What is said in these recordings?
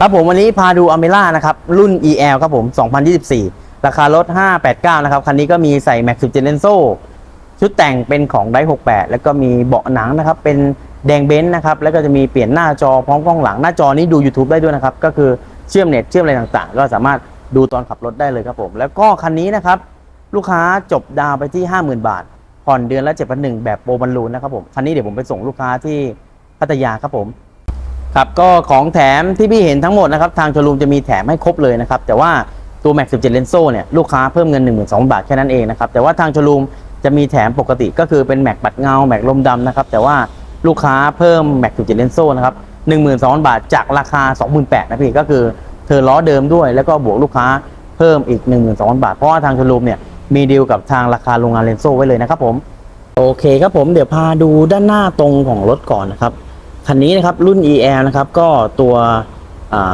ครับผมวันนี้พาดูอเมล่านะครับรุ่น EL ครับผม 2024 ราคารถ 589 นะครับ คันนี้ก็มีใส่แม็กซ์เจเลนโซชุดแต่งเป็นของได68 แล้วก็มีเบาะหนังนะครับ เป็นแดงเบนซ์นะครับ แล้วก็จะมีเปลี่ยนหน้าจอพร้อมกล้องหลังหน้าจอนี้ดู YouTube ได้ด้วยนะครับ ก็คือเชื่อมเน็ตเชื่อมอะไรต่างๆ ก็สามารถดูตอนขับรถได้เลยครับผม แล้วก็คันนี้นะครับ ลูกค้าจบดาวไปที่ 50,000 บาท ผ่อนเดือนละ7,100แบบโปรบอลลูนนะครับผมคันนี้เดี๋ยวผมไปส่งลูกค้าที่พัทยาครับผม ครับก็ของแถมที่พี่เห็นทั้งหมดนะครับทางโชว์รูมจะมีแถมให้ครบเลยนะครับแต่ว่าตัว Max 17 Lenso เนี่ยลูกค้าเพิ่มเงิน 1 2 0 0 0บาทแค่นั้นเองนะครับแต่ว่าทางโชว์รูมจะมีแถมปกติก็คือเป็นแม็กปัดเงาแม็กลมดำนะครับแต่ว่าลูกค้าเพิ่ม Max 17 Lenso นะครับ12,000 บาทจากราคา 28,000นะพี่ก็คือเธอล้อเดิมด้วย แล้วก็บวกลูกค้าเพิ่มอีก 12,000 บาท เพราะว่าทางโชว์รูมเนี่ยมีดีลกับทางราคาโรงงานเลนโซไว้เลยนะครับผม โอเคครับผมเดี๋ยวพาดูด้านหน้าตรงของรถก่อนนะครับ คันนี้นะครับรุ่น EL นะครับก็ตัว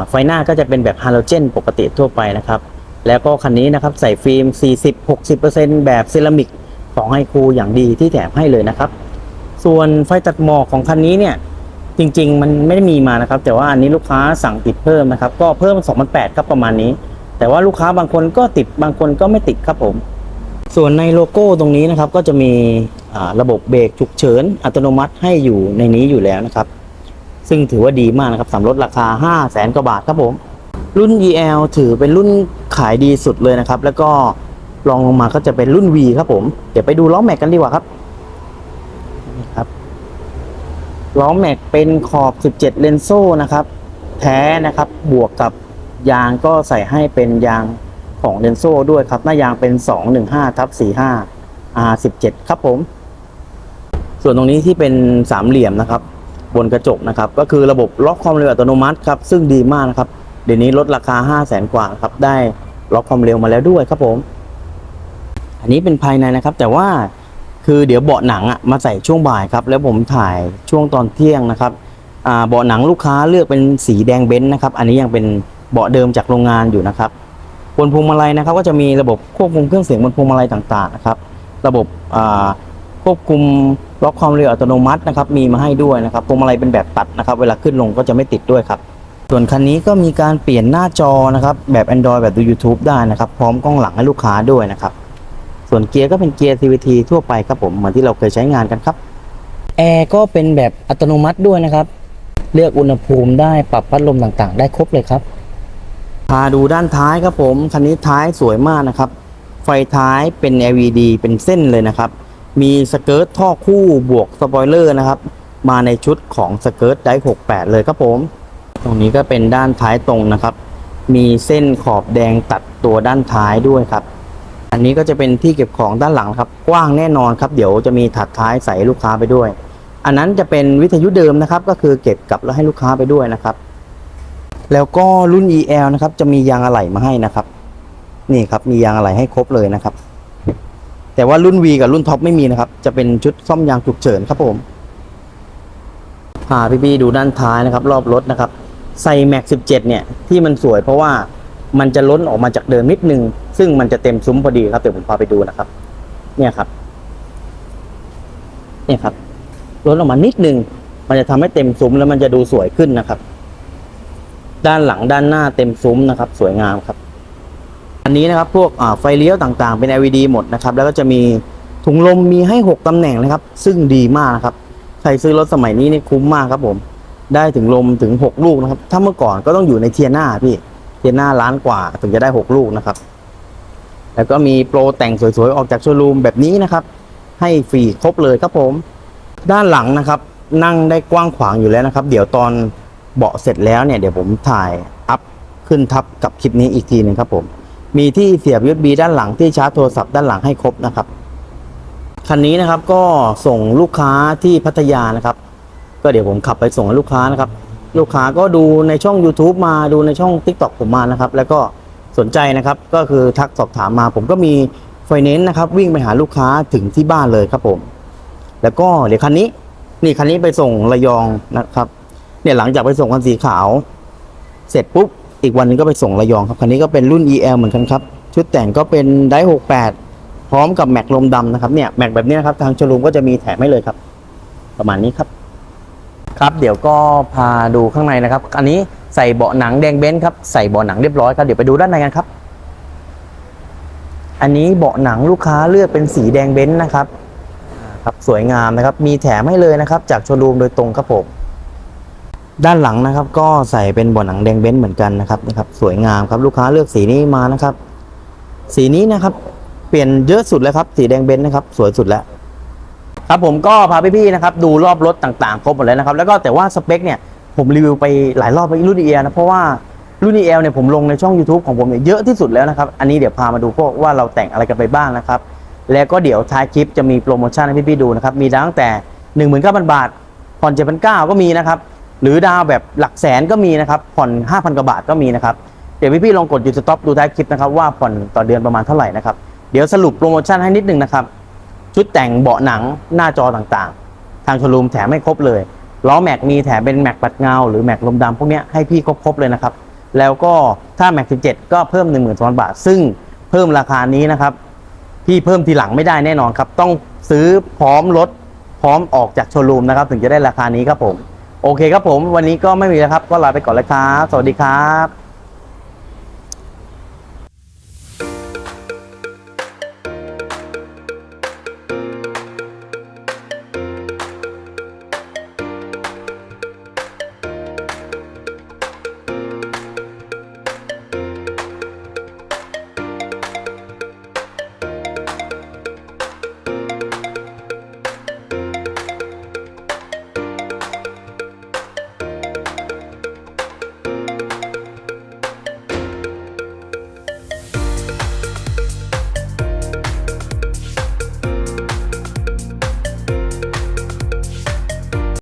ไฟหน้าก็จะเป็นแบบฮาโลเจนปกติทั่วไปนะครับ แล้วก็คันนี้นะครับใส่ฟิล์ม 40-60%แบบเซรามิกของไฮคูอย่างดีที่แถมให้เลยนะครับ ส่วนไฟตัดหมอกของคันนี้เนี่ยจริง ๆ มันไม่ได้มีมานะครับ แต่ว่าอันนี้ลูกค้าสั่งติดเพิ่มนะครับ ก็เพิ่ม 2,800ครับประมาณนี้ แต่ว่าลูกค้าบางคนก็ติดบางคนก็ไม่ติดครับผม ส่วนในโลโก้ตรงนี้นะครับก็จะมีอ่าระบบเบรกฉุกเฉินอัตโนมัติให้อยู่ในนี้อยู่แล้วนะครับ ซึ่งถือว่าดีมากนะครับสำหรับรถราคา 5 0 0แสนกว่าบาทครับผม รุ่น EL ถือเป็นรุ่นขายดีสุดเลยนะครับ แล้วก็รองลงมาก็จะเป็นรุ่น V ครับผม เดี๋ยวไปดูล้อแม็กกันดีกว่าครับนี่ครับล้อแม็กเป็นขอบ 17 เลนโซ่นะครับ แท้นะครับบวกกับยางก็ใส่ให้เป็นยางของเลนโซ่ด้วยครับ หน้ายางเป็น 215ทับ45 R17 ครับผม ส่วนตรงนี้ที่เป็นสามเหลี่ยมนะครับ บนกระจกนะครับ ก็คือระบบล็อกความเร็วอัตโนมัติครับ ซึ่งดีมากนะครับ เดี๋ยวนี้ลดราคา 5 0 0แสนกว่าครับ ได้ล็อกความเร็วมาแล้วด้วยครับผม อันนี้เป็นภายในนะครับ แต่ว่าคือเดี๋ยวเบาะหนังอะมาใส่ช่วงบ่ายครับ แล้วผมถ่ายช่วงตอนเที่ยงนะครับเบาะหนังลูกค้าเลือกเป็นสีแดงเบนซ์นะครับ อันนี้ยังเป็นเบาะเดิมจากโรงงานอยู่นะครับ บนพวงมาลัยนะครับ ก็จะมีระบบควบคุมเครื่องเสียงบนพวงมาลัยต่างๆนะครับ ระบบควบคุม ล็อกความเร็วอัตโนมัตินะครับมีมาให้ด้วยนะครับพวงมาลัยเป็นแบบตัดนะครับ เวลาขึ้นลงก็จะไม่ติดด้วยครับ ส่วนคันนี้ก็มีการเปลี่ยนหน้าจอนะครับแบบ Android แบบดู YouTube ได้นะครับพร้อมกล้องหลังให้ลูกค้าด้วยนะครับส่วนเกียร์ก็เป็นเกียร์ CVT ทั่วไปครับผมเหมือนที่เราเคยใช้งานกันครับแอร์ก็เป็นแบบอัตโนมัติด้วยนะครับ เลือกอุณหภูมิได้ปรับพัดลมต่างๆ ได้ครบเลยครับพาดูด้านท้ายครับผมคันนี้ท้ายสวยมากนะครับ ไฟท้ายเป็น LED เป็นเส้นเลยนะครับ มีสเกิร์ตท่อคู่บวกสปอยเลอร์นะครับ มาในชุดของสเกิร์ตได68 เลยครับผม ตรงนี้ก็เป็นด้านท้ายตรงนะครับ มีเส้นขอบแดงตัดตัวด้านท้ายด้วยครับ อันนี้ก็จะเป็นที่เก็บของด้านหลังครับ กว้างแน่นอนครับ เดี๋ยวจะมีถัดท้ายใส่ลูกค้าไปด้วย อันนั้นจะเป็นวิทยุเดิมนะครับ ก็คือเก็บกลับแล้วให้ลูกค้าไปด้วยนะครับ แล้วก็รุ่น EL นะครับ จะมียางอะไหล่มาให้นะครับ นี่ครับ มียางอะไหล่ให้ครบเลยนะครับ แต่ว่ารุ่น V กับรุ่นท็อปไม่มีนะครับ จะเป็นชุดซ่อมยางฉุกเฉินครับผมพาพี่ๆดูด้านท้ายนะครับ รอบรถนะครับใส่แม็ก17 เนี่ย ที่มันสวยเพราะว่ามันจะล้นออกมาจากเดิมนิดนึง ซึ่งมันจะเต็มซุ้มพอดีครับเดี๋ยวผมพาไปดูนะครับ เนี่ยครับ เนี่ยครับล้นออกมานิดนึง มันจะทำให้เต็มซุ้มแล้วมันจะดูสวยขึ้นนะครับ ด้านหลังด้านหน้าเต็มซุ้มนะครับ สวยงามครับ อันนี้นะครับพวกไฟเลี้ยวต่างๆ เป็น LED หมดนะครับ แล้วก็จะมีถุงลมมีให้ 6 ตำแหน่งนะครับ ซึ่งดีมากนะครับ ใครซื้อรถสมัยนี้นี่คุ้มมากครับผม ได้ถึงลมถึง 6 ลูกนะครับ ถ้าเมื่อก่อนก็ต้องอยู่ในเทียน่าพี่ เทียน่าล้านกว่าถึงจะได้ 6 ลูกนะครับ แล้วก็มีโปรแต่งสวยๆ ออกจากโชว์รูมแบบนี้นะครับ ให้ฟรีครบเลยครับผม ด้านหลังนะครับ นั่งได้กว้างขวางอยู่แล้วนะครับ เดี๋ยวตอนเบาะเสร็จแล้วเนี่ยเดี๋ยวผมถ่ายอัพขึ้นทับกับคลิปนี้อีกทีหนึ่งครับผม มีที่เสียบ USB ด้านหลังที่ชาร์จโทรศัพท์ด้านหลังให้ครบนะครับ คันนี้นะครับก็ส่งลูกค้าที่พัทยานะครับ ก็เดี๋ยวผมขับไปส่งลูกค้านะครับ ลูกค้าก็ดูในช่อง YouTube มาดูในช่อง TikTok ผมมานะครับ แล้วก็สนใจนะครับก็คือทักสอบถามมา ผมก็มีไฟแนนซ์นะครับ วิ่งไปหาลูกค้าถึงที่บ้านเลยครับผม แล้วก็เดี๋ยวคันนี้นี่คันนี้ไปส่งระยองนะครับ เนี่ยหลังจากไปส่งคันสีขาว เสร็จปุ๊บ อีกวันหนึงก็ไปส่งระยองครับคันนี้ก็เป็นรุ่น EL เหมือนกันครับชุดแต่งก็เป็นได68 พร้อมกับแม็กลมดำนะครับเนี่ยแม็กแบบนี้นะครับทางโชว์รูมก็จะมีแถมให้เลยครับ ประมาณนี้ครับ ครับเดี๋ยวก็พาดูข้างในนะครับ อันนี้ใส่เบาะหนังแดงเบนซ์ครับใส่เบาะหนังเรียบร้อยครับเดี๋ยวไปดูด้านในกันครับ อันนี้เบาะหนังลูกค้าเลือกเป็นสีแดงเบนซ์นะครับครับสวยงามนะครับมีแถมให้เลยนะครับ จากโชว์รูมโดยตรงครับผม ด้านหลังนะครับ ก็ใส่เป็นบาะหนังแดงเบนซ์เหมือนกันนะครับนะครับ สวยงามครับลูกค้าเลือกสีนี้มานะครับ สีนี้นะครับ เปลี่ยนเยอะสุดแล้วครับ สีแดงเบนซ์นะครับ สวยสุดแล้ว ครับผมก็พาพี่ๆนะครับ ดูรอบรถต่างๆครบหมดแล้วนะครับ แล้วก็แต่ว่าสเปคเนี่ยผมรีวิวไปหลายรอบไปรุ่น EL นะเพราะว่ารุ่น EL เนี่ยผมลงในช่อง YouTube ของผมเนี่ยเยอะที่สุดแล้วนะครับ อันนี้เดี๋ยวพามาดูพวกว่าเราแต่งอะไรกันไปบ้างนะครับ แล้วก็เดี๋ยวท้ายคลิปจะมีโปรโมชั่นให้พี่ๆดูนะครับ มีตั้งแต่ 19,000 บาทผ่อน7,900ก็มีนะครับ หรือดาวแบบหลักแสนก็มีนะครับ ผ่อน 5,000 กว่าบาทก็มีนะครับ เดี๋ยวพี่ๆลองกดหยุดสต็อปดูท้ายคลิปนะครับว่าผ่อนต่อเดือนประมาณเท่าไหร่นะครับ เดี๋ยวสรุปโปรโมชั่นให้นิดนึงนะครับ ชุดแต่งเบาะหนังหน้าจอต่างๆ ทางโชว์รูมแถมให้ครบเลย ล้อแม็กมีแถมเป็นแม็กปัดเงาหรือแม็กลมดำพวกนี้ให้พี่ครบๆเลยนะครับ แล้วก็ถ้าแม็ก17 ก็เพิ่ม 1 2 0 0 0บาท ซึ่งเพิ่มราคานี้นะครับ พี่เพิ่มทีหลังไม่ได้แน่นอนครับ ต้องซื้อพร้อมรถพร้อมออกจากโชว์รูมนะครับ ถึงจะได้ราคานี้ครับผม โอเคครับผม วันนี้ก็ไม่มีแล้วครับ ก็ลาไปก่อนเลยครับ สวัสดีครับ